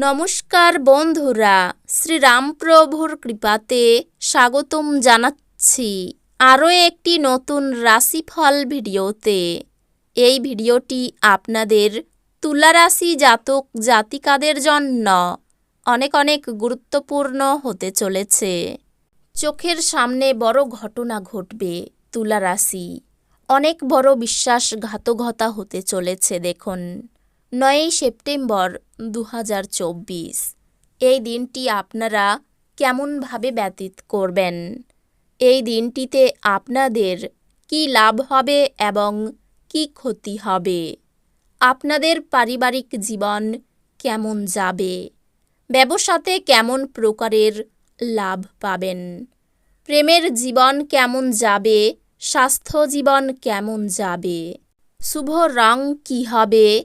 নমস্কার বন্ধুরা, শ্রীরামপ্রভুর কৃপাতে স্বাগতম জানাচ্ছি আরও একটি নতুন রাশিফল ভিডিওতে। এই ভিডিওটি আপনাদের তুলা রাশি জাতক জাতিকাদের জন্য অনেক অনেক গুরুত্বপূর্ণ হতে চলেছে। চোখের সামনে বড় ঘটনা ঘটবে তুলা রাশি অনেক বড় বিশ্বাসঘাতকতা হতে চলেছে, দেখুন। নয়ই সেপ্টেম্বর দু হাজার চব্বিশ। এই দিনটি আপনারা কেমনভাবে ব্যতীত করবেন? এই দিনটিতে আপনাদের কি লাভ হবে এবং কি ক্ষতি হবে? আপনাদের পারিবারিক জীবন কেমন যাবে? ব্যবসাতে কেমন প্রকারের লাভ পাবেন? প্রেমের জীবন কেমন যাবে? স্বাস্থ্য জীবন কেমন যাবে? শুভ রং কি হবে?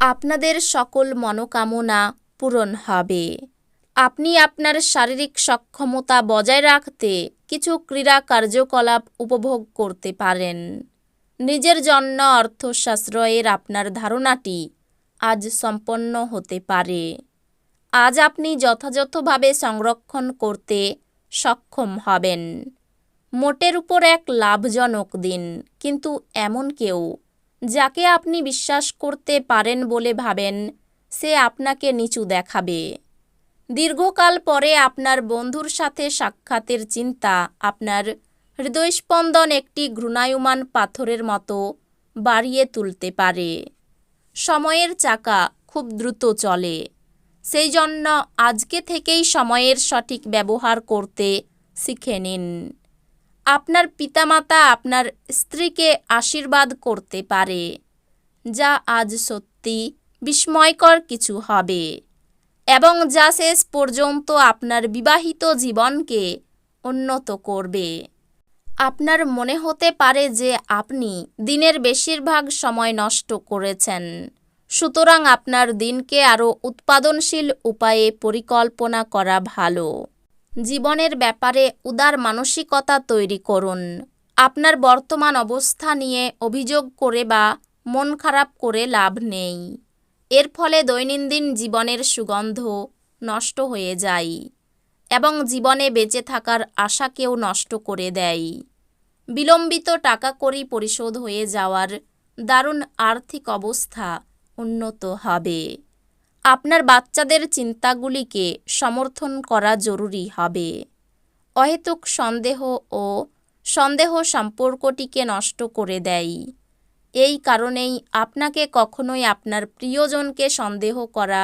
আপনাদের সকল মনোকামনা পূরণ হবে। আপনি আপনার শারীরিক সক্ষমতা বজায় রাখতে কিছু ক্রীড়া কার্যকলাপ উপভোগ করতে পারেন। নিজের জন্য অর্থ সাশ্রয়ের আপনার ধারণাটি আজ সম্পন্ন হতে পারে। আজ আপনি যথাযথভাবে সংরক্ষণ করতে সক্ষম হবেন। মোটের উপর এক লাভজনক দিন, কিন্তু এমন কেউ যাকে আপনি বিশ্বাস করতে পারেন বলে ভাবেন, সে আপনাকে নিচু দেখাবে। দীর্ঘকাল পরে আপনার বন্ধুর সাথে সাক্ষাতের চিন্তা আপনার হৃদয়স্পন্দন একটি ঘৃণায়মান পাথরের মতো বাড়িয়ে তুলতে পারে। সময়ের চাকা খুব দ্রুত চলে। সেই জন্য আজকে থেকেই সময়ের সঠিক ব্যবহার করতে শিখে নিন। আপনার পিতামাতা আপনার স্ত্রীকে আশীর্বাদ করতে পারে, যা আজ সত্যি বিস্ময়কর কিছু হবে এবং যা শেষ পর্যন্ত আপনার বিবাহিত জীবনকে উন্নত করবে। আপনার মনে হতে পারে যে আপনি দিনের বেশিরভাগ সময় নষ্ট করেছেন, সুতরাং আপনার দিনকে আরও উৎপাদনশীল উপায়ে পরিকল্পনা করা ভালো। জীবনের ব্যাপারে উদার মানসিকতা তৈরি করুন। আপনার বর্তমান অবস্থা নিয়ে অভিযোগ করে বা মন খারাপ করে লাভ নেই। এর ফলে দৈনন্দিন জীবনের সুগন্ধ নষ্ট হয়ে যায় এবং জীবনে বেঁচে থাকার আশাকেও নষ্ট করে দেয়। বিলম্বিত টাকা করি পরিশোধ হয়ে যাওয়ার দারুণ আর্থিক অবস্থা উন্নত হবে। আপনার বাচ্চাদের চিন্তাগুলিকে সমর্থন করা জরুরি হবে। অহেতুক সন্দেহ ও সন্দেহ সম্পর্কটিকে নষ্ট করে দেয়। এই কারণেই আপনাকে কখনোই আপনার প্রিয়জনকে সন্দেহ করা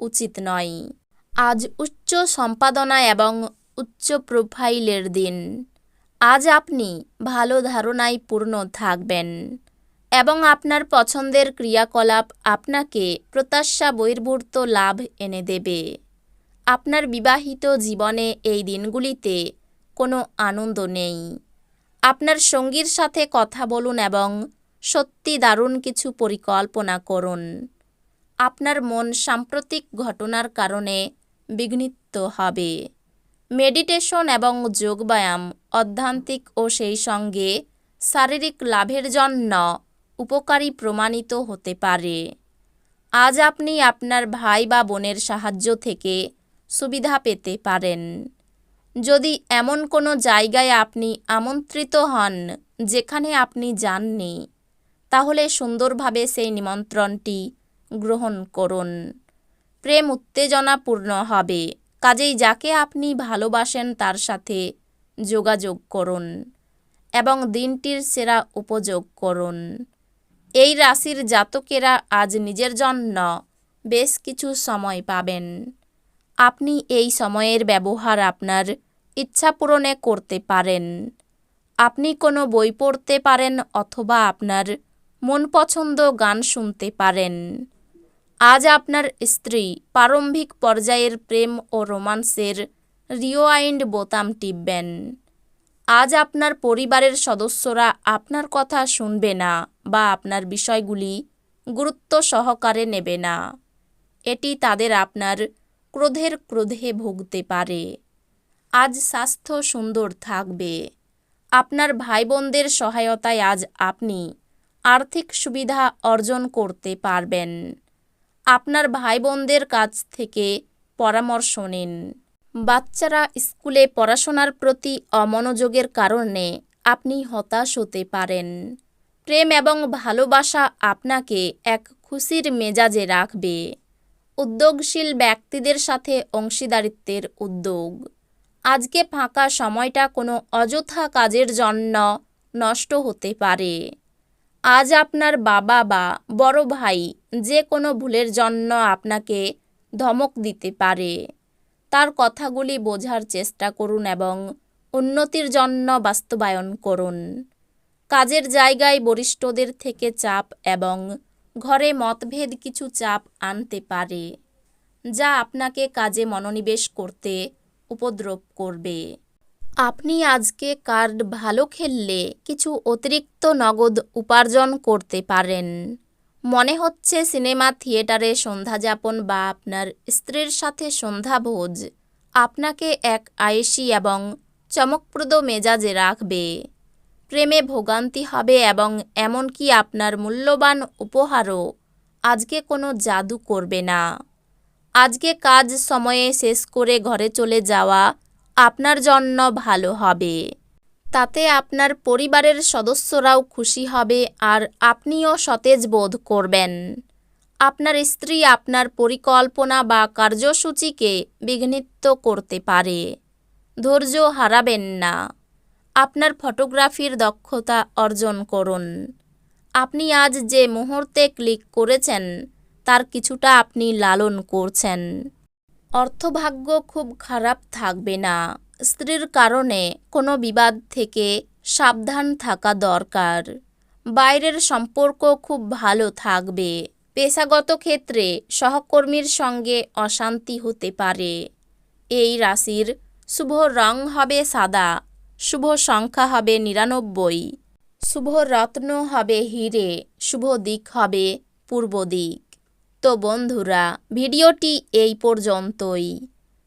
উচিত নয়। আজ উচ্চ সম্পাদনা এবং উচ্চ প্রোফাইলের দিন। আজ আপনি ভালো ধারণায় পূর্ণ থাকবেন। এবং আপনার পছন্দের ক্রিয়াকলাপ আপনাকে প্রত্যাশা বহির্ভূত লাভ এনে দেবে। আপনার বিবাহিত জীবনে এই দিনগুলিতে কোনো আনন্দ নেই। আপনার সঙ্গীর সাথে কথা বলুন এবং সত্যি দারুণ কিছু পরিকল্পনা করুন। আপনার মন সাম্প্রতিক ঘটনার কারণে বিঘ্নিত হবে। মেডিটেশন এবং যোগব্যায়াম অধ্যান্তিক ও সেই সঙ্গে শারীরিক লাভের জন্য উপকারী প্রমাণিত হতে পারে। আজ আপনি আপনার ভাই বা বোনের সাহায্য থেকে সুবিধা পেতে পারেন। যদি এমন কোনো জায়গায় আপনি আমন্ত্রিত হন যেখানে আপনি যাননি, তাহলে সুন্দরভাবে সেই নিমন্ত্রণটি গ্রহণ করুন। প্রেম উত্তেজনাপূর্ণ হবে, কাজেই যাকে আপনি ভালোবাসেন তার সাথে যোগাযোগ করুন এবং দিনটির সেরা উপযোগ করুন। এই রাশির জাতকেরা আজ নিজের জন্য বেশ কিছু সময় পাবেন। আপনি এই সময়ের ব্যবহার আপনার ইচ্ছা পূরণে করতে পারেন। আপনি কোনো বই পড়তে পারেন অথবা আপনার মন পছন্দ গান শুনতে পারেন। আজ আপনার স্ত্রী প্রারম্ভিক পর্যায়ের প্রেম ও রোমান্সের রিওয়াইন্ড বোতাম টিপবেন। আজ আপনার পরিবারের সদস্যরা আপনার কথা শুনবে না বা আপনার বিষয়গুলি গুরুত্ব সহকারে নেবে না। এটি তাদের আপনার ক্রোধের ক্রোধে ভুগতে পারে। আজ স্বাস্থ্য সুন্দর থাকবে। আপনার ভাই বোনদের সহায়তায় আজ আপনি আর্থিক সুবিধা অর্জন করতে পারবেন। আপনার ভাই বোনদের কাছ থেকে পরামর্শ নিন। বাচ্চারা স্কুলে পড়াশোনার প্রতি অমনোযোগের কারণে আপনি হতাশ হতে পারেন। প্রেম এবং ভালোবাসা আপনাকে এক খুশির মেজাজে রাখবে। উদ্যোগশীল ব্যক্তিদের সাথে অংশীদারিত্বের উদ্যোগ। আজকে ফাঁকা সময়টা কোনো অযথা কাজের জন্য নষ্ট হতে পারে। আজ আপনার বাবা বা বড় ভাই যে কোনো ভুলের জন্য আপনাকে ধমক দিতে পারে। তার কথাগুলি বোঝার চেষ্টা করুন এবং উন্নতির জন্য বাস্তবায়ন করুন। কাজের জায়গায় বরিষ্ঠদের থেকে চাপ এবং ঘরে মতভেদ কিছু চাপ আনতে পারে, যা আপনাকে কাজে মনোনিবেশ করতে উপদ্রব করবে। আপনি আজকে কার্ড ভালো খেললে কিছু অতিরিক্ত নগদ উপার্জন করতে পারেন। মনে হচ্ছে সিনেমা, থিয়েটারে সন্ধ্যাযাপন বা আপনার স্ত্রীর সাথে সন্ধ্যাভোজ আপনাকে এক আয়েসি এবং চমকপ্রদ মেজাজে রাখবে। প্রেমে ভোগান্তি হবে এবং এমনকি আপনার মূল্যবান উপহারও। আজকে কোনো জাদু করবে না। আজকে কাজ সময়ে শেষ করে ঘরে চলে যাওয়া আপনার জন্য ভালো হবে। তাতে আপনার পরিবারের সদস্যরাও খুশি হবে আর আপনিও সতেজ বোধ করবেন। আপনার স্ত্রী আপনার পরিকল্পনা বা কার্যসূচিকে বিঘ্নিত করতে পারে। ধৈর্য হারাবেন না। আপনার ফটোগ্রাফির দক্ষতা অর্জন করুন। আপনি আজ যে মুহূর্তে ক্লিক করেছেন, তার কিছুটা আপনি লালন করছেন। অর্থভাগ্য খুব খারাপ থাকবে না। স্ত্রীর কারণে কোনো বিবাদ থেকে সাবধান থাকা দরকার। বাইরের সম্পর্ক খুব ভালো থাকবে। পেশাগত ক্ষেত্রে সহকর্মীর সঙ্গে অশান্তি হতে পারে। এই রাশির শুভ রং হবে সাদা, শুভ সংখ্যা হবে নিরানব্বই, শুভ রত্ন হবে হিরে, শুভ দিক হবে পূর্ব দিক। তো বন্ধুরা, ভিডিওটি এই পর্যন্তই।